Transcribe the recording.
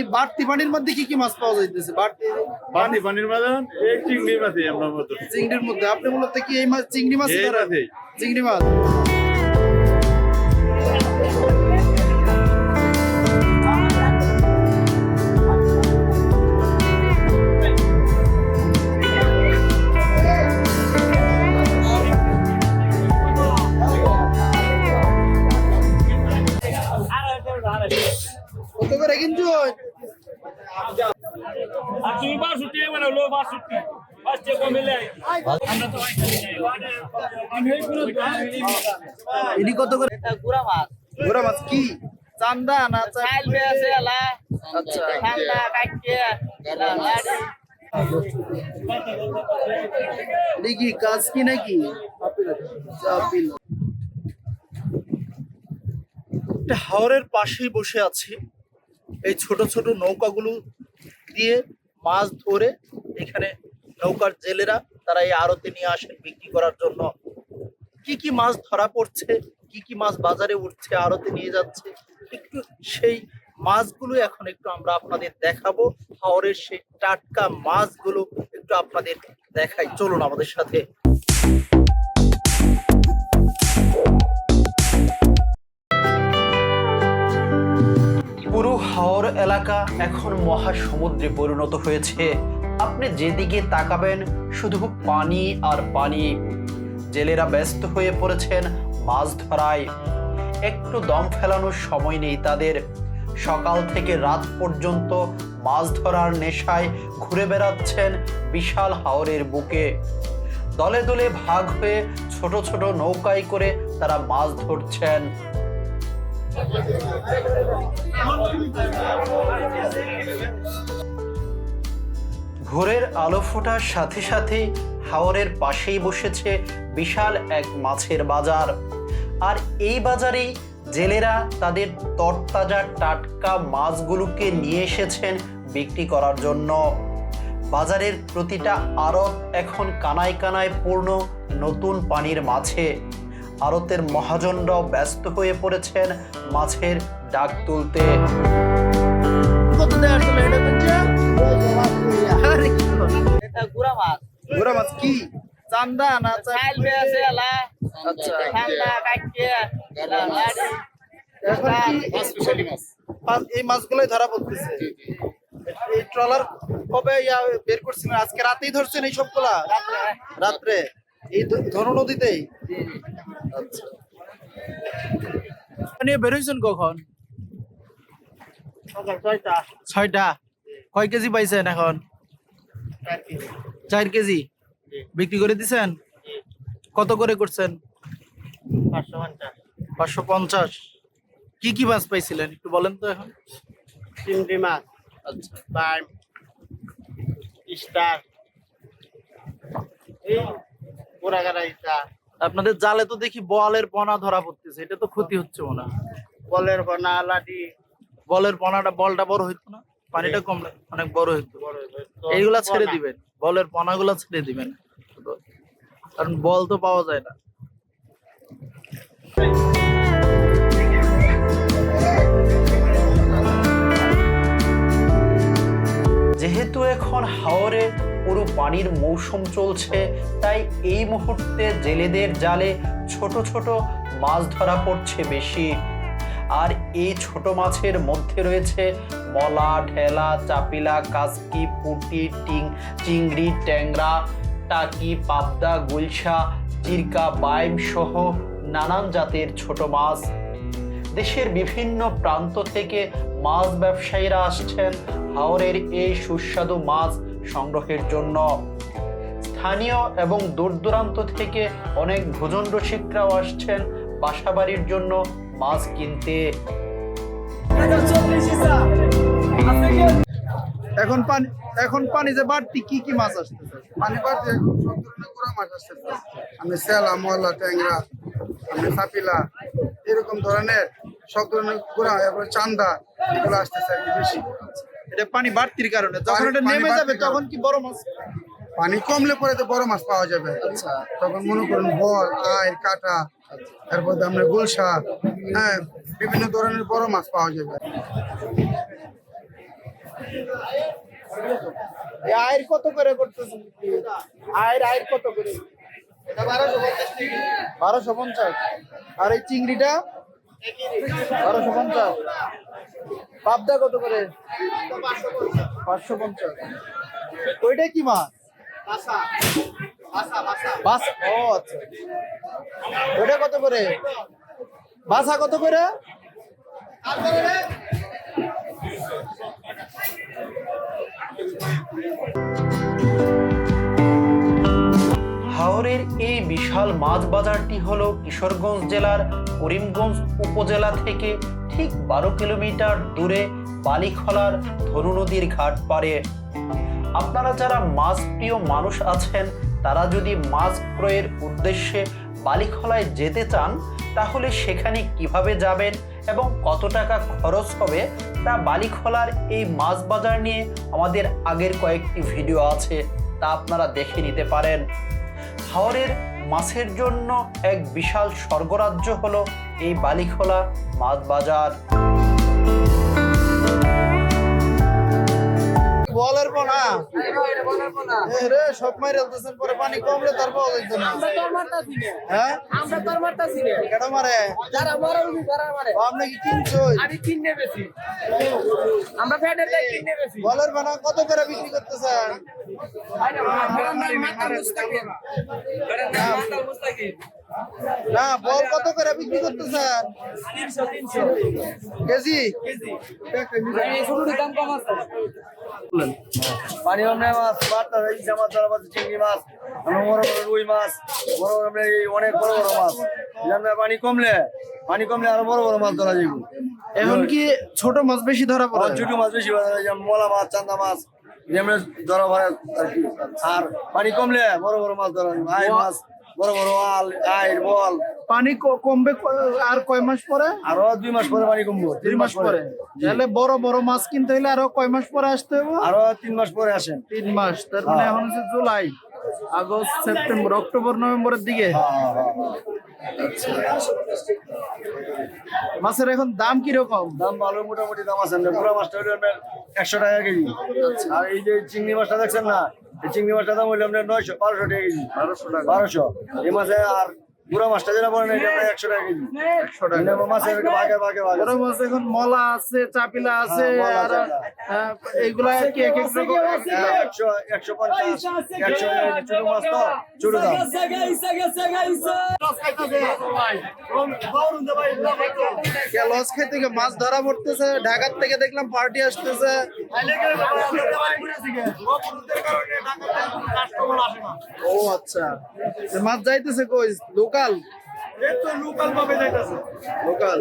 এই বাড়তি পানির মধ্যে কি কি মাছ পাওয়া যাইতেছে? বাড়তি পানি পানির মধ্যে এই চিংড়ি মাছই আমরা চিংড়ির মধ্যে। আপনি মূলত কি এই মাছ চিংড়ি মাছ। চিংড়ি মাছ? এটি কত করে? গুড়া মাছ। ঘোড়া মাছ কি? চান্দা না চা- চাইল এলা। আচ্ছা। ঠান্ডা কাটকে লাড়ি। এটি কাজ কি নাকি? হাওরের পাশেই বসে আছি। এই ছোট ছোট নৌকাগুলো দিয়ে মাছ ধরে এখানে নৌকার জেলেরা তারা এই আড়তে নিয়ে আসেন বিক্রি করার জন্য। কি কি মাছ ধরা পড়ছে, কি কি মাছ বাজারে উঠছে, আড়তে নিয়ে যাচ্ছে, একটু সেই মাছগুলো এখন একটু আমরা আপনাদের দেখাবো। হাওরের সেই টাটকা মাছগুলো একটু আপনাদের দেখাই। চলুন আমাদের সাথে। পুরো হাওর এলাকা এখন মহাসমুদ্রে পরিণত হয়েছে। আপনি যেদিকে তাকাবেন, শুধু পানি আর পানি। জেলেরা ব্যস্ত হয়ে পড়েছেন মাছ ধরায়। একটু দম ফেলানোর সময় নেই তাদের। সকাল থেকে রাত পর্যন্ত মাছ ধরার নেশায় ঘুরে বেড়াচ্ছেন বিশাল হাওরের বুকে। দলে দলে ভাগ হয়ে ছোট ছোট নৌকায় করে তারা মাছ ধরছেন। ভোরের আলো ফোটার সাথে সাথে হাওরের পাশেই বসেছে বিশাল এক মাছের বাজার। আর এই বাজারেই জেলেরা তাদের তরতাজা টাটকা মাছগুলোকে নিয়ে এসেছেন বিক্রি করার জন্য। বাজারের প্রতিটা আড়ত এখন কানায় কানায় পূর্ণ নতুন পানির মাছে। আড়তের মহাজনরাও ব্যস্ত হয়ে পড়েছেন মাছের ডাক তুলতে। গুড়া মাছ। কি? চান্দা না বেছে আচ্ছা কাটকে লাড়ি। মাছ। এই মাছগুলোই ধরা পড়তেছে? এই ট্রলার কবে ইয়া বের করছিলেন? আজকে রাতেই ধরছেন এই সবগুলা? রাত্রে। এই ধ- নদীতেই? আচ্ছা। নিয়ে বের হয়েছেন কখন? ছয়টা। ছয়টা। কয় কেজি পাইছেন এখন? চার কেজি। বিক্রি করে দিছেন? কত করে করছেন? পাঁচশো পঞ্চাশ। কি কি মাছ পাইছিলেন? একটু বলেন তো এখন। চিংড়ি মাছ। আচ্ছা। বার্ম স্টার আপনাদের জালে তো দেখি বলের পনা ধরা পড়তেছে। এটা তো ক্ষতি হচ্ছে মনে হয়। বলের বনা লাঠি। বলের পনাটা বলটা বড় হইতো না? পানিটা কম অনেক বড় হইতো। এইগুলা ছেড়ে দিবেন বলের পনাগুলা ছেড়ে দিবেন। কারণ বল তো পাওয়া যায় না। যেহেতু এখন হাওরে পুরো পানির মৌসুম চলছে তাই এই মুহূর্তে জেলেদের জালে ছোট ছোট মাছ ধরা পড়ছে বেশি। আর এই ছোট মাছের মধ্যে রয়েছে মলা ঢেলা চাপিলা, কাসকি, পুটি, টিং, চিংড়ি, ট্যাংরা, টাকি, পাবদা, গুলশা চিরকা বাইম সহ নানান জাতের ছোট মাছ। দেশের বিভিন্ন প্রান্ত থেকে মাছ ব্যবসায়ীরা আসছেন হাওরের এই সুস্বাদু মাছ সংগ্রহের জন্য। স্থানীয় এবং দূর দূরান্ত থেকে অনেক ভোজন রসিকরাও আসছেন বাসাবাড়ির জন্য মাছ কিনতে। এখন পানি এখন পানি যে বাড়তি কি কি মাছ আসতেছে? পানি বাড়ছে সব ধরনের গোড়া মাছ আসতেছে। আমি সেলা মলা ট্যাংরা আমি সাপিলা এরকম ধরনের সব ধরনের গোড়া এরপরে চান্দা এগুলো আসতেছে আর কি বেশি। এটা পানি বাড়তির কারণে যখন এটা নেমে যাবে তখন কি বড় মাছ? পানি কমলে পরে তো বড় মাছ পাওয়া যাবে। আচ্ছা। তখন মনে করুন বল আয় কাটা তারপর আমরা গুলশা হ্যাঁ বিভিন্ন ধরনের বড় মাছ পাওয়া যাবে। আয়ের কত করে করতেছেন আয়ের আয়ের কত করে? বারোশো পঞ্চাশ আর এই চিংড়িটা? বারোশো পঞ্চাশ। পাবদা কত করে? পাঁচশো পঞ্চাশ। ওইটা কি মাছ? বাস আচ্ছা। ওটা কত করে? বাসা কত করে? হাওরের এই বিশাল মাছ বাজারটি হলো কিশোরগঞ্জ জেলার করিমগঞ্জ উপজেলা থেকে ঠিক বারো কিলোমিটার দূরে বালিখলার ধনু নদীর ঘাট পারে আপনারা যারা মাছ প্রিয় মানুষ আছেন তারা যদি মাছ ক্রয়ের উদ্দেশ্যে বালিখলায় যেতে চান, তাহলে সেখানে কীভাবে যাবেন এবং কত টাকা খরচ হবে তা বালিখলার এই মাছ বাজার নিয়ে আমাদের আগের কয়েকটি ভিডিও আছে, তা আপনারা দেখে নিতে পারেন। হাওরের মাছের জন্য এক বিশাল স্বর্গরাজ্য হলো এই বালিখোলা মাছ বাজার। বলের পোনা। রে সব মাইরে আলতেছেন পরে পানি কমলে তার পাওয়া যাইতো না। হ্যাঁ? আমরা তোর মারতাছি না। কেডা মারে? যারা মারা রুবি তারা মারে। আপনি কি কিনছো আমি কিনে বেশি আমরা ফ্যানের দাই কিনে বেশি বলের পোনা কত করে বিক্রি করতেছেন? মাথা মুস্তাকিম। মাথা মুস্তাকিম। না বল কত করে বিক্রি তিনশো তিনশো কেজি? দাম কম আছে পানি আমরা মাছ মারতে হয় মাছ ধরা মাছ চিংড়ি মাছ আমরা বড় বড় রুই মাছ বড় বড় আমরা এই অনেক বড় বড় মাছ। আমরা পানি কমলে পানি কমলে আরও বড় বড় মাছ ধরা যাইব। এখন কি ছোট মাছ বেশি ধরা পড়ে? ছোট মাছ বেশি ধরা যায়, যেমন মলা মাছ চান্দা মাছ আমরা ধরা ভরে আর কি। আর পানি কমলে বড় বড় মাছ ধরা যাইব মাছ। বড় বড় আল আইর বল। পানি কমবে আর কয় মাস পরে? আরও দুই মাস পরে পানি কমবো দুই মাস পরে। তাহলে বড় বড় মাছ কিনতে হলে আরও কয় মাস পরে আসতে হবে আরও তিন মাস পরে আসেন। তিন মাস। তার মানে এখন হচ্ছে জুলাই আগস্ট সেপ্টেম্বর অক্টোবর নভেম্বরের দিকে। হ্যাঁ, হ্যাঁ, হ্যাঁ। মাছের এখন দাম কীরকম? দাম ভালো মোটামুটি দাম আছে পুরো মাছটা হলো একশো টাকা কেজি। আর এই যে চিংড়ি মাছটা দেখছেন না? চিংড়ি মাছটা দাম হইল আপনার নয়শো বারোশো টাকা বারোশো টাকা। বারোশো। এই মাছে আর পুরো মাছটা যেটা বলেন এটা একশো টাকা কেজি। একশো টাকা। মাছের ভাগে ভাগে ভাগে বড় মাছ এখন মলা আছে চাপিলা আছে হ্যাঁ, মলা, আর এইগুলা কি এক এক রকম। হ্যাঁ, একশো একশো পঞ্চাশ একশো ছোট মাছ তো ছোট দাম। লস খেতে মাছ ধরা পড়তেছে ঢাকার থেকে দেখলাম পার্টি আসতেছে। ও আচ্ছা। মাছ যাইতেছে কই? লোকাল? লোকাল।